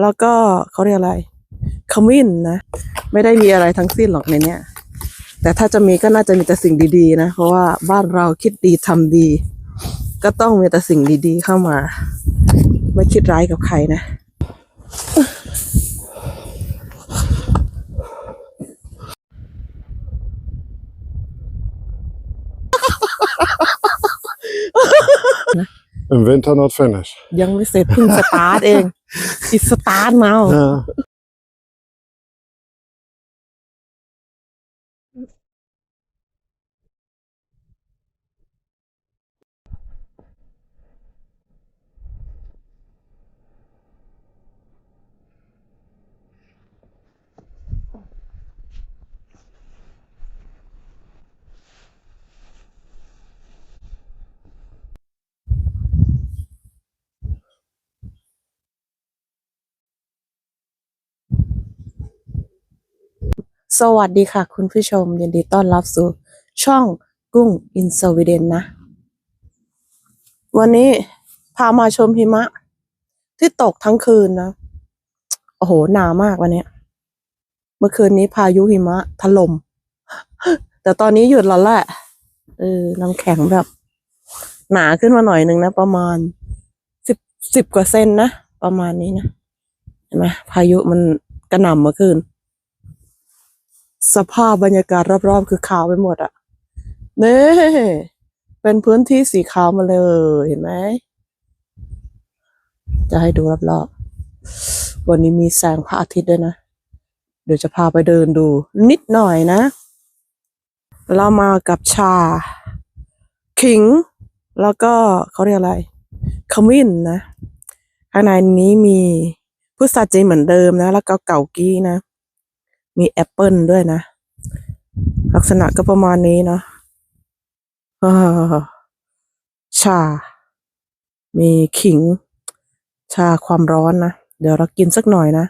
แล้วก็เขาเรียกอะไรขมิ้นนะ ไม่ได้มีอะไรทั้งสิ้นหรอกในเนี้ยแต่ถ้าจะมีก็น่าจะมีแต่สิ่งดีๆนะ เพราะว่าบ้านเราคิดดีทำดี ก็ต้องมีแต่สิ่งดีๆเข้ามา ไม่คิดร้ายกับใครนะ Een winter not finished. ยังไม่เสร็จเพิ่งสตาร์ทเอง อิสตาร์ สวัสดีค่ะ คุณผู้ชมยินดีต้อนรับสู่ช่องกุ้งอินสวีเดนนะ วันนี้พามาชมหิมะ ที่ตกทั้งคืนนะ โอ้โห หนาวมากวันนี้เมื่อคืนนี้พายุหิมะถล่มแต่ตอนนี้หยุดแล้วแหละเออน้ำแข็งแบบ หนาขึ้นมาหน่อยหนึ่งนะ ประมาณสิบสิบกว่าเซนนะ ประมาณนี้นะเห็นไหมพายุมันกระหน่ำเมื่อคืน สภาพบรรยากาศรอบๆ คือขาวไปหมดอะเน่เป็นพื้นที่สีขาวมาเลยเห็นไหม จะให้ดูรอบๆ วันนี้มีแสงพระอาทิตย์ด้วยนะ เดี๋ยวจะพาไปเดินดู นิดหน่อยนะ เรามากับชา ขิง แล้วก็เขาเรียกอะไร ขมิ้นนะ ข้างในนี้มีพุทราจีนเหมือนเดิมนะ แล้วก็เก่ากี้นะ มีแอปเปิลด้วยนะ ลักษณะก็ประมาณนี้เนาะชา มีขิง ชาความร้อนนะ เดี๋ยวเรากินสักหน่อยนะ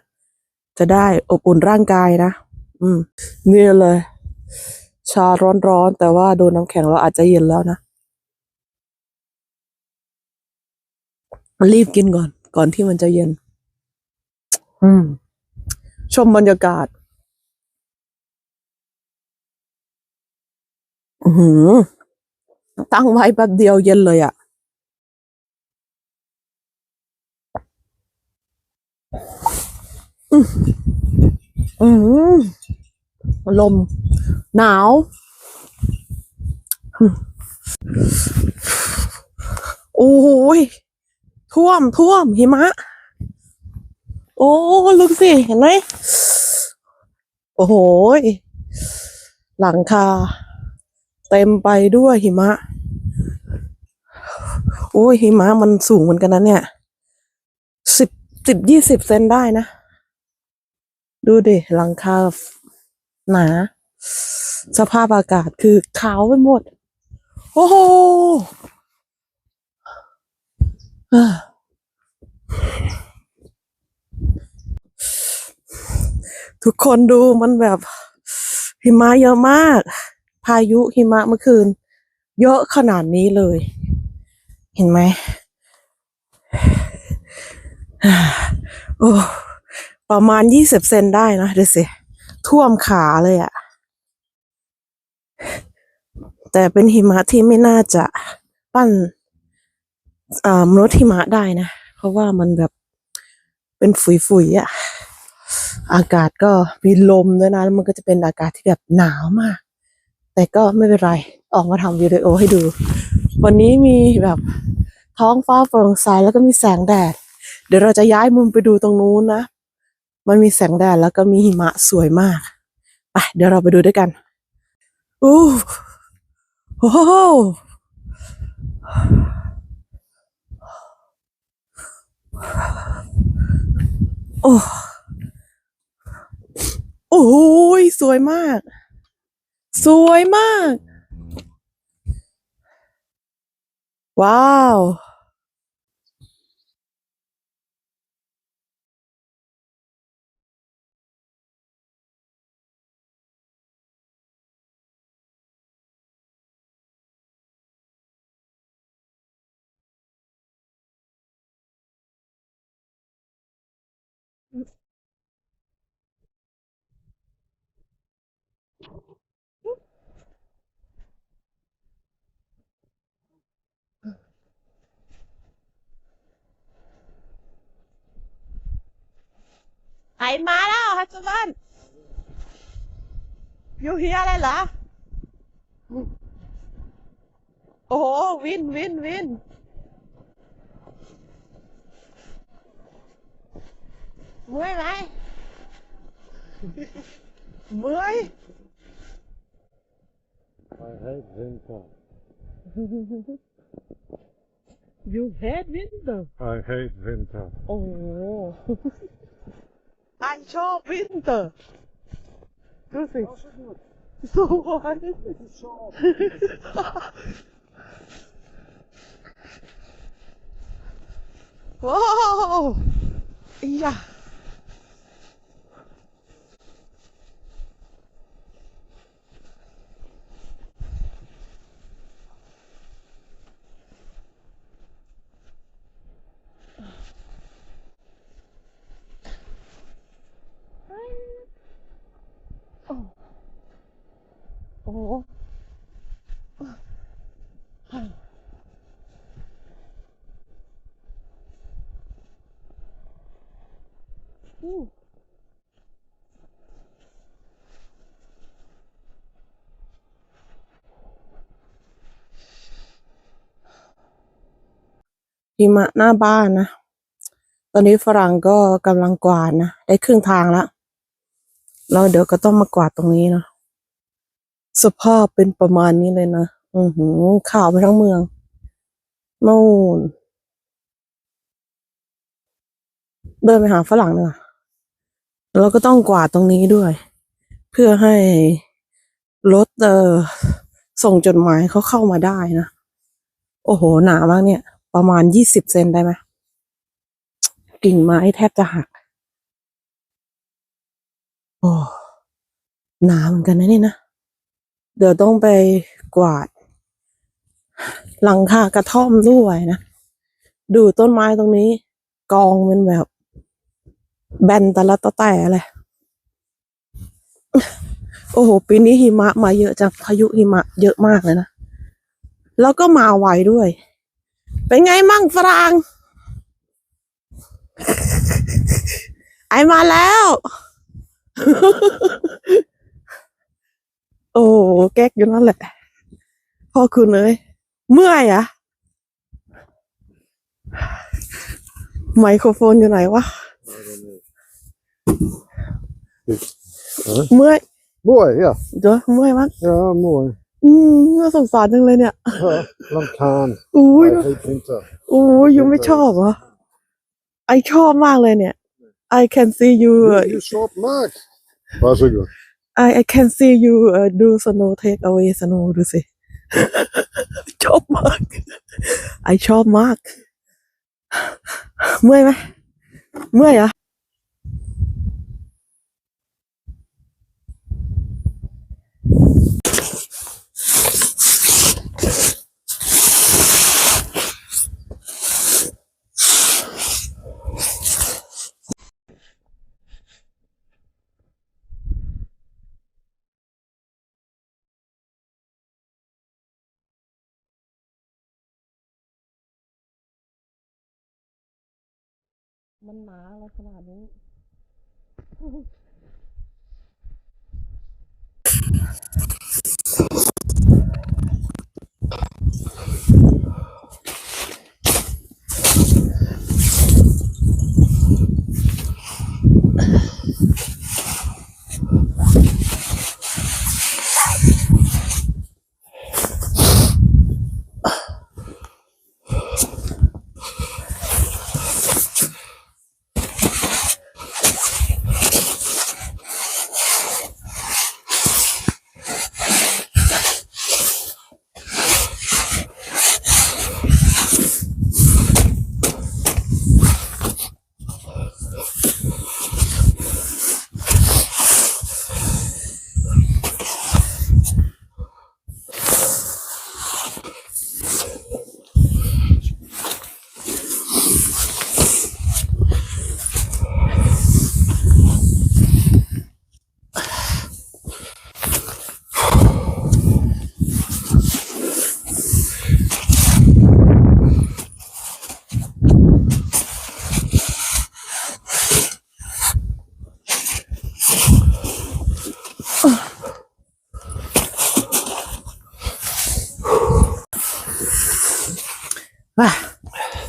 จะได้อบอุ่นร่างกายนะ อืม นี่เลย ชาร้อนๆ แต่ว่าโดนน้ำแข็งเราอาจจะเย็นแล้วนะ รีบกินก่อน ก่อนที่มันจะเย็น อืม ชมบรรยากาศ อือ หือ ตั้งไว้แป๊บเดียวเย็นเลยอะ่ะ อืมอืมลม หนาว โอ้ย ท่วมท่วมหิมะ โอ้ลึกสิ เห็นไหม โอ้โหยหลังคา เต็มไปด้วยหิมะ โอ้ยหิมะมันสูงเหมือนกันนะเนี่ยสิบสิบยี่สิบเซนได้นะ ดูดิหลังคาหนา สภาพอากาศคือขาวไปหมด โอ้โหทุกคนดูมันแบบหิมะเยอะมาก พายุหิมะเมื่อคืน เยอะขนาดนี้เลย เห็นไหมโอ้ประมาณยี่สิบเซนได้นะเดี๋ยวสิ ท่วมขาเลยอะแต่เป็นหิมะที่ไม่น่าจะปั้นมนุษย์หิมะได้นะ เพราะว่ามันแบบเป็นฝุยๆอะอากาศก็มีลมด้วยนะแล้วมันก็จะเป็นอากาศที่แบบหนาวมาก แต่ก็ไม่เป็นไร ออกมาทำวิดีโอให้ดู วันนี้มีแบบท้องฟ้าโปร่งใสแล้วก็มีแสงแดด เดี๋ยวเราจะย้ายมุมไปดูตรงนู้นนะ มันมีแสงแดดแล้วก็มีหิมะสวยมากไปเดี๋ยวเราไปดูด้วยกันอู้โอ้โหโอ้โอ้โหสวยมาก สวยมาก ว้าว มาแล้วฮัสบันอยู่เฮียอะไรเหรอ โอ้โห วินวินวินเมื่อยไหมเมื่อย I hate winter. you hate winter I hate winter. โอ้โห I ชอบ winter ดูสิ สวย ว้าวอียะโอ้โหอู้ หิมะหน้าบ้านนะ ตอนนี้ฝรั่งก็กำลังกวาดนะ ได้ครึ่งทางแล้วแล้วเดี๋ยวก็ต้องมากวาดตรงนี้นะ สภาพเป็นประมาณนี้เลยนะ อือหือข่าวไปทั้งเมืองนู่นเดินไปหาฝรั่งเนีกว่ยแล้วก็ต้องกวาดตรงนี้ด้วย เพื่อให้รถเออส่งจดหมายเขาเข้ามาได้นะ โอ้โห หนามากเนี่ย ประมาณยี่สิบเซนได้ไหมกิ่งไม้แทบจะหัก โอ้หนาเหมือนกันนะนี่นะ เดี๋ยวต้องไปกวาด หลังคากระท่อมด้วยนะ ดูต้นไม้ตรงนี้ กองเป็นแบบ แบนตะละตะแต่เลยโอ้โห ปีนี้หิมะมาเยอะจังพายุหิมะเยอะมากเลยนะ แล้วก็มาไวด้วย เป็นไงมั่งฝรั่งไอมาแล้ว โอ้โหแก๊กอยู่นั่นแหละ พ่อคุณเอ้ยเมื่อยอะไมโครโฟนอยู่ไหนวะ Huh? เมื่อย Mooi, ja. เดี๋ยวเมื่อยมาก Ja, mooi. อืมน่าสงสารจังเลยเนี่ย Ja, Lankaan. อุ้ย I hate winter. อุ้ยยูไม่ชอบเหรอไอชอบมากเลยเนี่ย I can see you You, you shop Mark. Was ook goed. I I can see you uh, do snow take away snow ดูสิ ชอบมากไอชอบมาก เมื่อยไหมเมื่อยอะ มันหนาอะไรขนาดนี้ โ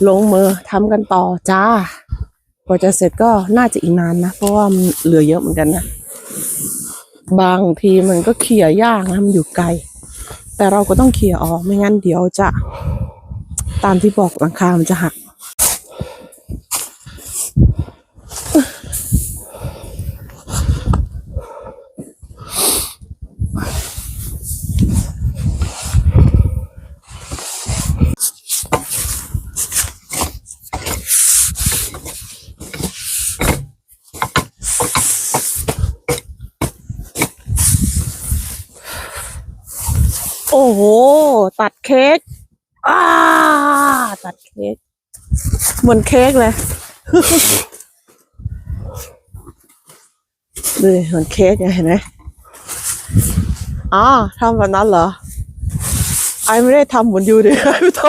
ลงมือทำกันต่อจ้ากว่าจะเสร็จก็น่าจะอีกนานนะ เพราะว่ามันเหลือเยอะเหมือนกันนะ บางทีมันก็เขี่ยยากนะมันอยู่ไกล แต่เราก็ต้องเขี่ยออกไม่งั้นเดี๋ยวจะ ตามที่บอกหลังคา มันจะหัก โอ้โห ตัดเค้กอ้าตัดเค้กเหมือนเค้กเลยดูเหมือนเค้กไงเห็นไหมอ๋อทำแบบนั้นเหรอ ไอไม่ได้ทำเหมือนยูดิไอไม่ท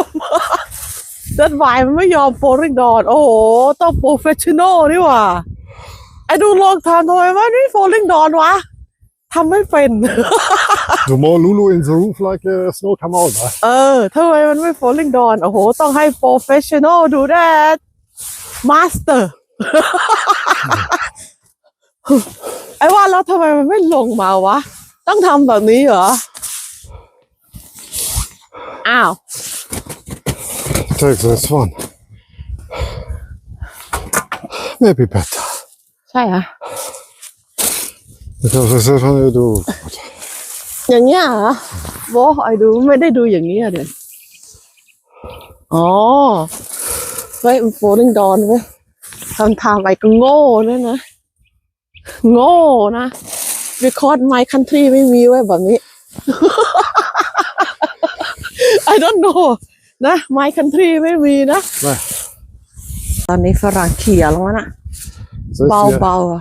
ำดันวายมันไม่ยอมโฟลิงดอน โอ้โห ต้องโปรเฟชชั่นอลนี่หว่า ไอดูลองทำทำไมว่านี่โฟลิงดอนวะ ทำไม่เป็น Do more Lulu in the roof like uh, snow come out. Huh? เออทำไมมันไม่ falling down โอ้โห ต้องให้ professional ดูแดด master ไอ้ว่าแล้วทำไมมันไม่ลงมาวะ ต้องทำแบบนี้เหรอ อ้าว Take this one. Maybe better. ใช่ เหรอ Because this is when you do. อย่างเงี้ยเหรอโบไอ้ดูไม่ได้ดูอย่างเงี้ยเดี๋ยวอ๋อเฮ้ยมัน falling down เว้ยทำทางไอ้ก็โง่ด้วยนะ โง่นะ because my country ไม่มีไว้ยแบบนี้ I don't know นะ my country ไม่มีนะ ตอนนี้ฝรั่งเขียแล้วนะ เบาเบาๆอะ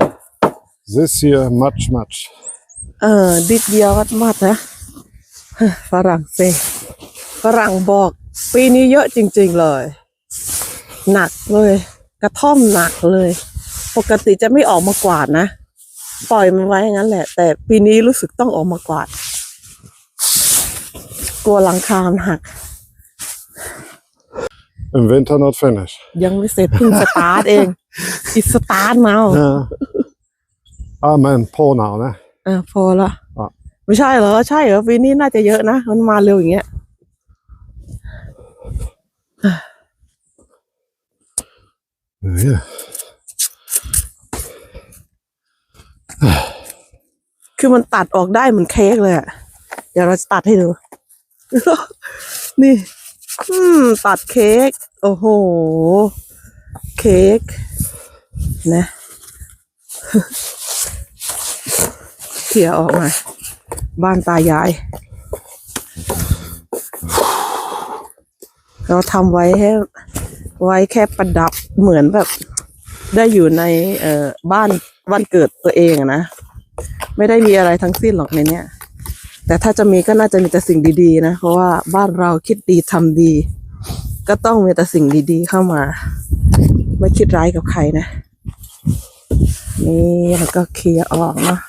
this year much much. เออดิดเดียวก็มัดนะฝรั่งเศสฝรั่งบอก ปีนี้เยอะจริง ๆ เลย หนักเลย กระท่อมหนักเลย ปกติจะไม่ออกมากวาดนะ ปล่อยมันไว้อย่างนั้นแหละ แต่ปีนี้รู้สึกต้องออกมากวาด กลัวหลังคามันหัก In winter not finished. ยังไม่เสร็จเพิ่งสตาร์ทเองอีสตาร์ทมา Yeah. Ah, man, poor now, nah. เออพอละอะ ไม่ใช่เหรอ ใช่เหรอปีนี้น่าจะเยอะนะ มันมาเร็วอย่างเงี้ย Yeah. คือมันตัดออกได้เหมือนเค้กเลยอะเดี๋ยวเราจะตัดให้ดู นี่ อืม ตัดเค้ก โอ้โห เค้กนะ เขี่ยออกมา บ้านตายาย เราทำไว้ให้ไว้แค่ประดับเหมือนแบบ ได้อยู่ในเอ่อบ้านวันเกิดตัวเองอะนะ ไม่ได้มีอะไรทั้งสิ้นหรอกในเนี้ยแต่ถ้าจะมีก็น่าจะมีแต่สิ่งดีๆนะ เพราะว่าบ้านเราคิดดีทำดี ก็ต้องมีแต่สิ่งดีๆเข้ามา ไม่คิดร้ายกับใครนะ นี่แล้วก็เคลียร์ออกเนาะ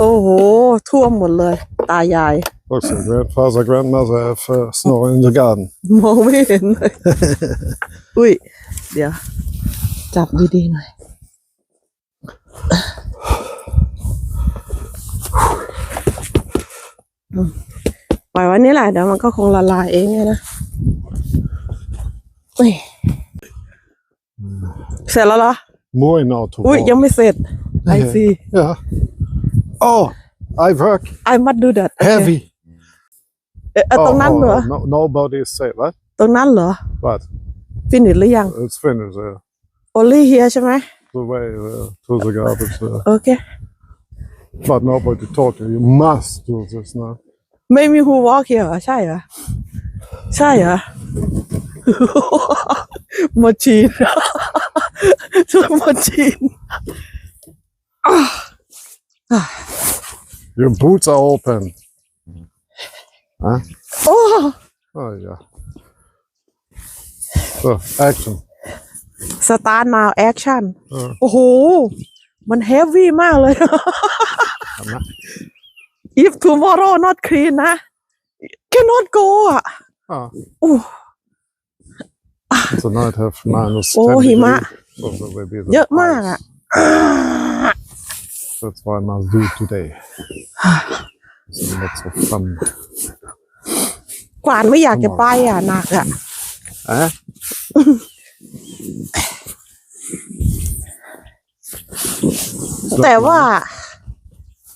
โอ้โห ท่วมหมดเลย ตายาย Looks like grandfather, grandmother have uh, snow in the garden. มองไม่เห็นเลย อุ้ย เดี๋ยว จับดีๆหน่อยอืมปล่อยไว้นี่แหละเดี๋ยวมันก็คงละลายเองไงนะเอ้ยเสร็จแล้วเหรอ More now to อุ้ย walk. ยังไม่เสร็จไอซี Yeah. Oh, I work ไอมัดดูดัด heavy. เอ๊ะตรงนั้นเหรอ no, nobody is safe, right? ตรงนั้นเหรอ But ฟินิชหรือยัง it's finished. Uh, only here ใช่ไหม the way uh, to the garbage. Uh, โอเค but nobody told you. You must do this now. ไม่มี who walk here เหรอใช่เหรอ ใช่เหรอ มาชีน ช่วยมาชีน Your boots are open. Huh? โอ้ Oh yeah. So action. สตาร์ท now action เออโอ้โห มัน heavy มากเลย if tomorrow not clean นะ cannot go อะ Ah, โอ้ So now it have minus Oh, 10หิมะ degrees. So that will be the เยอะมาก ice. อะ That's why I must do it today. so lots of fun. กวานไม่อยากจะไปอะหนักอะ Eh? แต่ว่า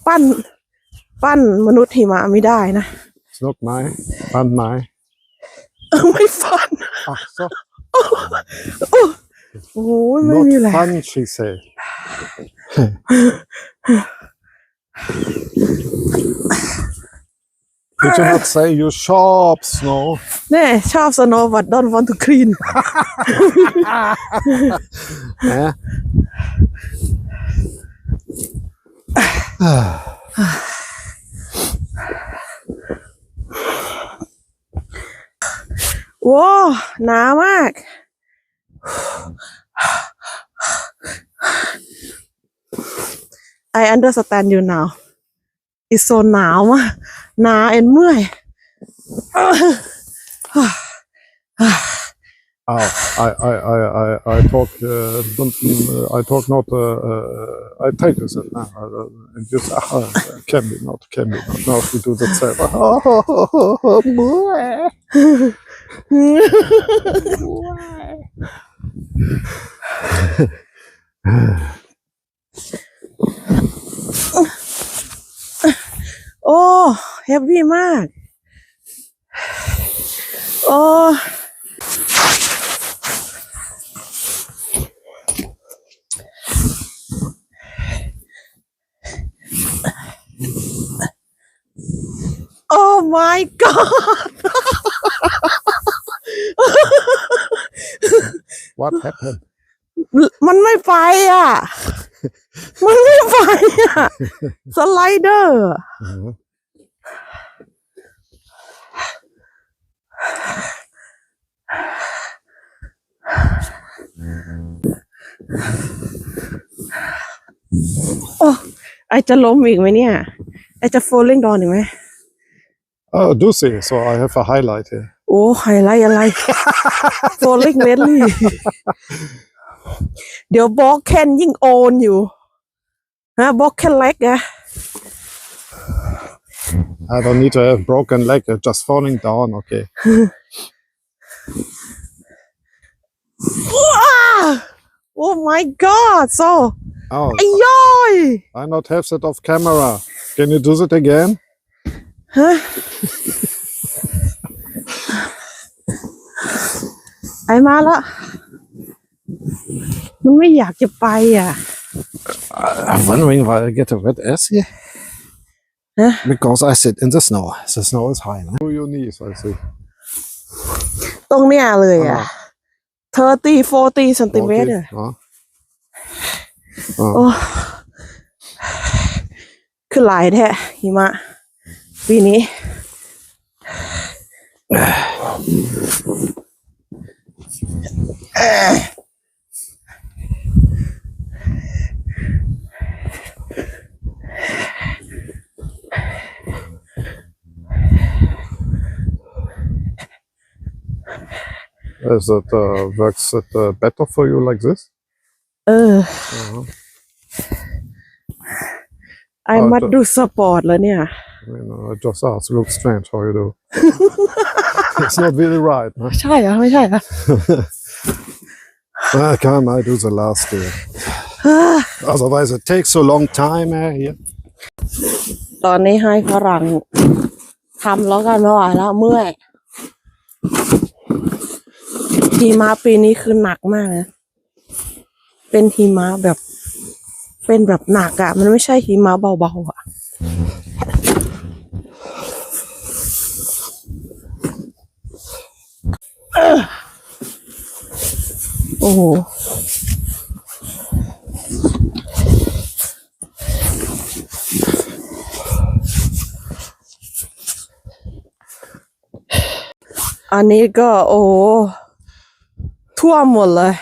ปั้น ปั้นมนุษย์หิมะไม่ได้นะ It's not my fun, my. ไม่ฟัน Ah, so โอ้ยไม่มี not แหละ fun, she say. Did you not say you sharp snow? แน่ชอบสโนว์บัดดอนวอนทูคลีน Eh? Ah. โว้หนาวมาก I understand you now it's so หนาวมากหนาวเอ็นเมื่อย Oh, I, I, I, I, I talk, uh, don't, uh, I talk not, uh, uh, I take this now, uh, and just, uh, can be not, can be not, no, we do that same. Oh, โอ้เฮฟวี่มาก โอ้โอ้ my god what happened? มันไม่ไปอะ มันไม่ไปอะสไลเดอร์ Mhm. โอ้ไอจะล้มอีกไหมเนี่ย ไอจะ falling down อีกไหม Oh, do see, so I have a highlight here. โอ้ไฮไลท์อะไร falling madly เดี๋ยวบล็อกแคนยิ่งโอนอยู่ ฮะบล็อกแคนเล็กอะ I don't need to have broken leg, uh, just falling down, okay. ว้าโอ้ my god so Oh, ไอ้ย่อย I not have that off camera. Can you do that again? ฮะ ไอมาละ มันไม่อยากจะไปอะ I'm wondering why I get a wet ass here. Huh? Because I sit in the snow. The snow is high. No? To your knees, I see. ตรงเนี้ยเลยอะเทอร์ตี้โฟตี้ซนติเมตร Okay. Uh, โอ้ คือหลายแท้หิมะ ปีนี้ Is it uh, works it uh, better for you like this? เออ Uh-huh. ไอมัดดูสปอร์ตแล้วเนี่ย I mean, uh, I just asked. Looks strange how you do. it's not really right. Huh? ใช่เหรอไม่ใช่เหรอ Ah, come, I do the last day. Otherwise, it takes so long time. Eh, here. ตอนนี้ให้ฝรั่งทำแล้วกันไม่ไหวแล้วเมื่อย หิมะปีนี้คือหนักมากนะ เป็นหิมะแบบ เป็นแบบหนักอะมันไม่ใช่หิมะเบาๆอะโอ้โหอันนี้ก็โอ้ ท่วมหมดเลย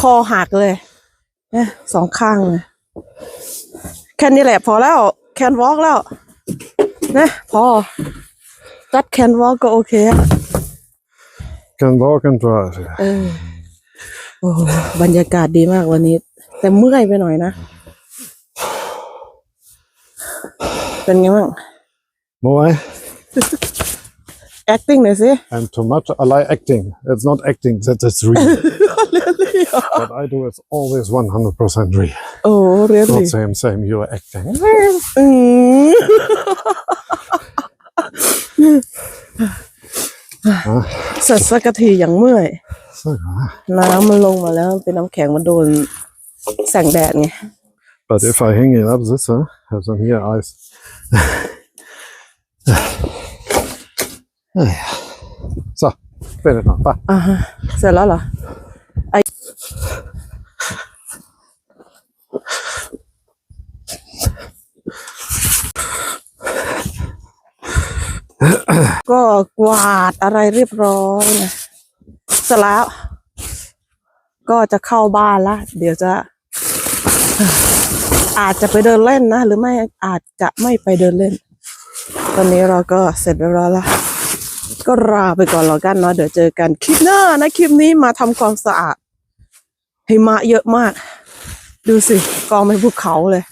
คอหักเลยเนี่ยสองข้างเลยแค่นี้แหละพอแล้ว แคนวอล์กแล้ว นะพอจัดแคนวอล์กก็โอเคอะ can walk and drive. yeah. เออโอ้โหบรรยากาศดีมากวันนี้ แต่เมื่อยไปหน่อยนะ เป็นไงบ้าง More, acting หน่อยสิ and too much. I like acting. It's not acting, that is real. what I do is always 100% real. โอ้ really Not same, same, you're acting. อืมเสร็จสักทีอย่างเมื่อย So, uh, น้ำมันลงมาแล้วเป็นน้ำแข็งมันโดนแสงแดดไง but if I hang it up this, huh, have some here ice. So, finish now. Bye. อ่าฮะเสร็จแล้วเหรอไอก็กวาดอะไรเรียบร้อยนะเสร็จแล้ว ก็จะเข้าบ้านละ เดี๋ยวจะ อาจจะไปเดินเล่นนะ หรือไม่อาจจะไม่ไปเดินเล่น ตอนนี้เราก็เสร็จเรียบร้อยแล้ว ก็ลาไปก่อนแล้วกันเนาะเดี๋ยวเจอกันคลิปหน้านะคลิปนี้มาทำความสะอาดหิมะเยอะมาก ดูสิกองเป็นภูเขาเลย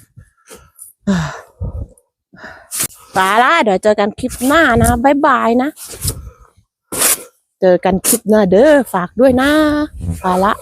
ตาละเดี๋ยวเจอกันคลิปหน้านะบ๊ายบายนะ เจอกันคลิปหน้าเด้อฝากด้วยนะตาละ